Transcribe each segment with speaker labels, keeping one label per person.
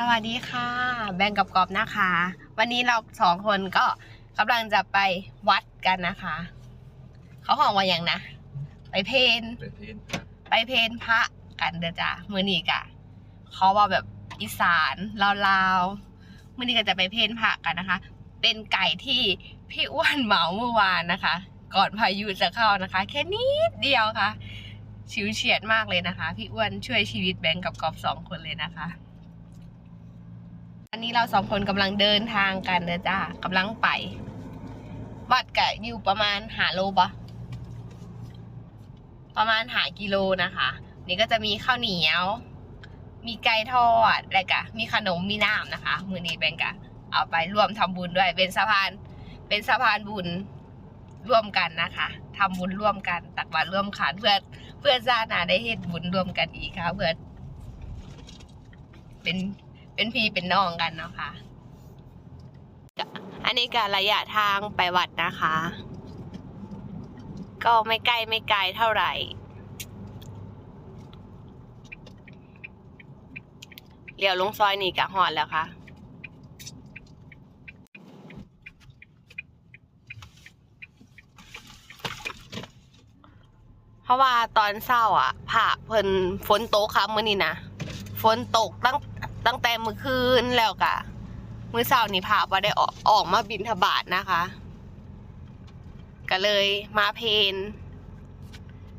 Speaker 1: สวัสดีค่ะ แบงกับกอบนะคะ วันนี้เราสองคนก็กำลังจะไปวัดกันนะคะ เขาห้องว่าอย่างนะ ไปเพน
Speaker 2: เป็นเพนครับ
Speaker 1: ไปเพนพระกันเด้อจ้ะมือนี้กะเขาว่าแบบอีสานลาวๆมือนี้ก็จะไปเพนพระกันนะคะ เป็นไก่ที่พี่อ้วนเหมาเมื่อวานนะคะ ก่อนพายุจะเข้านะคะ แค่นิดเดียวค่ะ ชิวเฉียดมากเลยนะคะ พี่อ้วนช่วยชีวิตแบงก์กับกอบสองคนเลยนะคะ อันนี้เราสองคนกำลังเดินทางกันเด้อจ้ากำลังไปวัดกะอยู่ประมาณหาโลปะประมาณหากิโลนะคะ นี่ก็จะมีข้าวเหนียว มีไก่ทอดและกะ มีขนมมีน้ำนะคะ มือนี้แบงก์กะ เอาไปร่วมทำบุญด้วย เป็นสะพาน เป็นสะพานบุญร่วมกันนะคะทำบุญร่วมกันตักบาตรร่วมขันเพื่อเพื่อชาตินาได้เฮ็ดบุญร่วมกันอีกค่ะเพื่อเป็น เป็นพี่เป็นน้องกันนะคะ อันนี้การระยะทางไปวัดนะคะ ก็ไม่ใกล้ไม่ไกลเท่าไหร่เลี้ยวลงซอยนี่กะหอดแล้วค่ะเพราะว่าตอนเศร้าอะผ่าเพิ่นฝนตกครับมื้อนี้นะฝนตกตั้ง ตั้งแต่มื้อคืนแล้วกะมื้อเช้านี่ผ่าบ่ได้ออกออกมาบินทบาทนะคะ ก็เลยมาเพน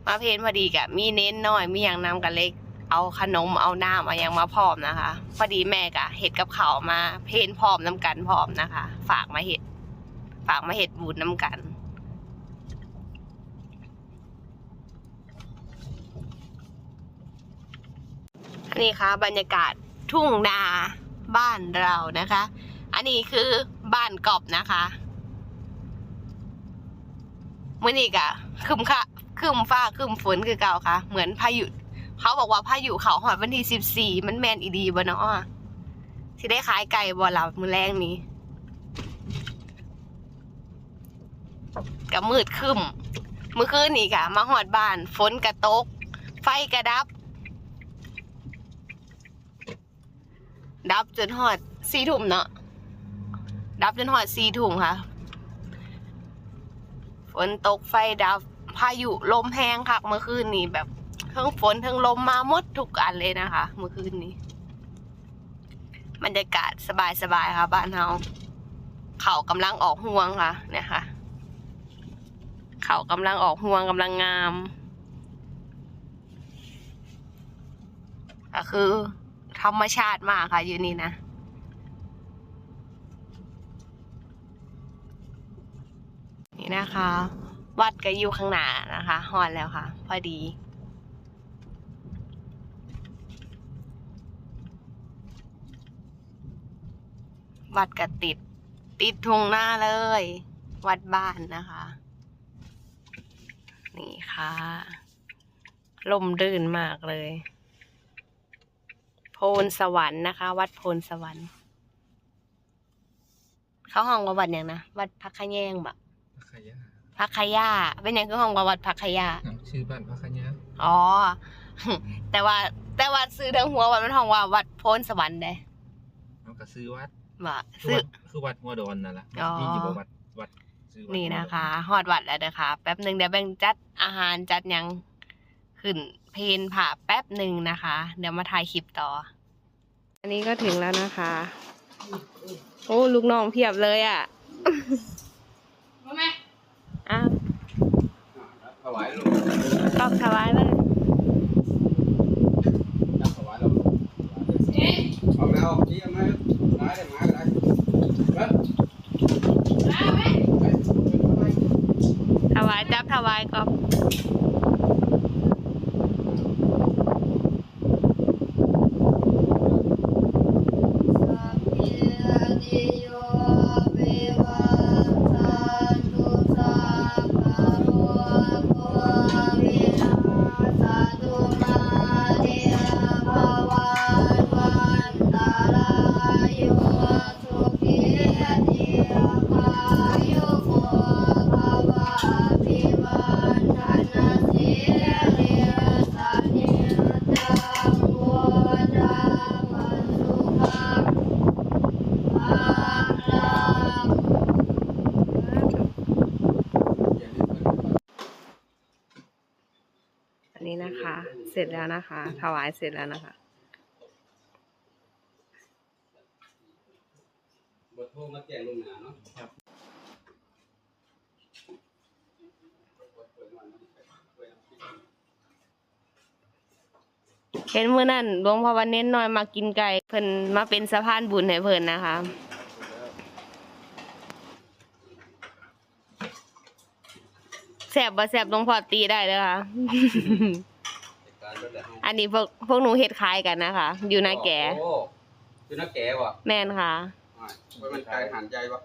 Speaker 1: มาเพนพอดีกะมีเน้นน้อยมีอย่างนำกันเล็ก เอาขนมเอาน้ำเอาย่างมาพร้อมนะคะ พอดีแม่กะเห็ดกับเขามาเพนพร้อมน้ำกันพร้อมนะคะ ฝากมาเห็ดฝากมาเห็ดบุญน้ำกันนี่ค่ะบรรยากาศ ทุ่งนาบ้านเรานะคะ อันนี้คือบ้านกอบนะคะมื่อนี้กะคึมค่ะคึมฟ้าคึมฝนคือเก่าค่ะ เหมือนพายุเขาบอกว่าพายุเขาหอดวันที่สิบสี่มันแมนอีดีบ่เนาะที่ได้ขายไก่บ่หลับมือแรงนี้กับมืดคึมเมื่อคืนนี่กะมาหอดบ้าน ฝนกระตก ไฟกระดับ ดับจนหอดสี่ถุ่มเนาะดับจนหอดสี่ถุ่มค่ะ ฝนตกไฟดับพายุลมแห้งคักเมื่อคืนนี้แบบทั้งฝนทั้งลมมาหมดทุกอันเลยนะคะ เมื่อคืนนี้บรรยากาศสบายๆค่ะ บ้านเฮาเขากำลังออกห่วงค่ะ เนี่ยค่ะ เขากำลังออกห่วงกำลังงามก็คือ ธรรมชาติมากค่ะอยู่นี่นะนี่นะคะ วัดก็อยู่ข้างหน้านะคะฮอดแล้วค่ะ พอดีวัดก็ติด ติดทุ่งหน้าเลย วัดบ้านนะคะ นี่ค่ะ ลมรื่นมากเลย พนสวรรค์นะคะ วัดโพนสวรรค์ เขาห้องว่าวัดอย่างนะวัดพักขะแยงแบบ
Speaker 2: พระขยา
Speaker 1: พักขย่าเป็นอย่างคือห้องว่าวัดพักขย่า
Speaker 2: ครับชื่อบ้านพระขยา
Speaker 1: อ๋อ แต่ว่าแต่ว่าซื้อทั้งหัววัดมันห้องว่าวัดโพนสวรรค์เด้
Speaker 2: เอาก็ซื้อวัด
Speaker 1: ว่า
Speaker 2: คือ
Speaker 1: ซื้อ
Speaker 2: วัดคือวัดหัวดอนนั่นแหละ
Speaker 1: อ๋อ
Speaker 2: มีอยู่บ่วัดวัดซื้อวัด
Speaker 1: นี่นะคะฮอดวัดแล้วเด้อค่ะแป๊บหนึ่งเดี๋ยวแบ่งจัดอาหารจัดหยัง ขึ้นเพนผ่าแป๊บหนึ่งนะคะ เดี๋ยวมาถ่ายคลิปต่อ อันนี้ก็ถึงแล้วนะคะ โอ้ลูกน้องเพียบเลยอะอ้าว
Speaker 3: ถวายลูก
Speaker 1: ตอบถวายเลย
Speaker 3: จับถวายเราเอาแล้วที่เอามาได้ได้มาก็ได้เบิ้ลไปไป
Speaker 1: ถวายจับถวายก็
Speaker 4: Thank you.
Speaker 1: เสร็จแล้วนะคะ ถวายเสร็จแล้วนะคะ
Speaker 3: บทโทรมาแจ้งลวงหน้าเนาะ
Speaker 2: ครับ
Speaker 1: เห็นมื้อนั้นหลวงพ่อวันเน้นน้อยมากินไก่เพิ่นมาเป็นสะพานบุญให้เพิ่นนะคะแสบบ่แสบหลวงพ่อตีได้เลยค่ะ อันนี้พวกพวกหนูเฮ็ดขายกันนะคะ อยู่นาแก่
Speaker 3: โอ้อยู่นาแก่วะ
Speaker 1: แม่นค่ะ
Speaker 3: อ่าไว้มันไกลหันใจวะ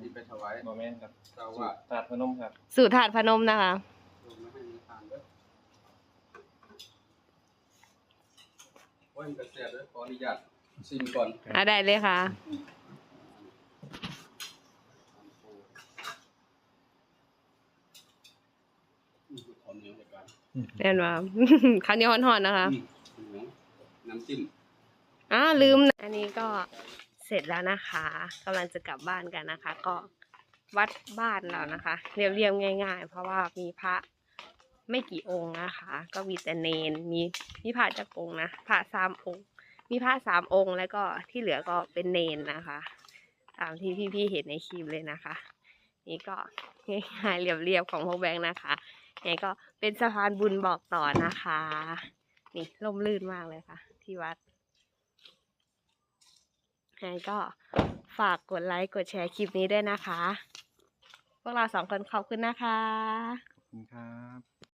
Speaker 3: นี่ไปถวาย
Speaker 2: โมเมนต์ครับ
Speaker 3: เจ้าว่า
Speaker 2: ตาดพนมครับ
Speaker 1: สู่ถาดพนมนะคะ
Speaker 3: ลงมาให้มันทานเด้อโอ้ยมันกระเสียบเลยขออนุญาตซิมก่อน
Speaker 1: อะได้เลยค่ะ
Speaker 3: ขอเหนียวจัดการ
Speaker 1: แม่นว่าข้าวเหนียวห่อนๆนะคะ
Speaker 3: อืมเหนียวน้ำจิ้ม
Speaker 1: อ่าลืมนะอันนี้ก็เสร็จแล้วนะคะกำลังจะกลับบ้านกันนะคะ ก็วัดบ้านเรานะคะ เรียบๆง่าย ๆ เพราะว่ามีพระไม่กี่องค์นะคะ ก็มีแต่เนนมีมีพระจักรองค์นะพระสามองค์ มีพระสามองค์แล้วก็ที่เหลือก็เป็นเนนนะคะ ตามที่พี่ๆเห็นในคลิปเลยนะคะ นี่ก็ง่ายๆเรียบๆของพวกแบงค์นะคะ นี่ก็เป็นสะพานบุญบอกต่อนะคะ นี่ร่มรื่นมากเลยค่ะ ที่วัดยังไงก็ฝากกดไลค์กดแชร์คลิปนี้ด้วยนะคะ พวกเราสองคนขอบคุณนะคะ
Speaker 2: ขอบคุณครับ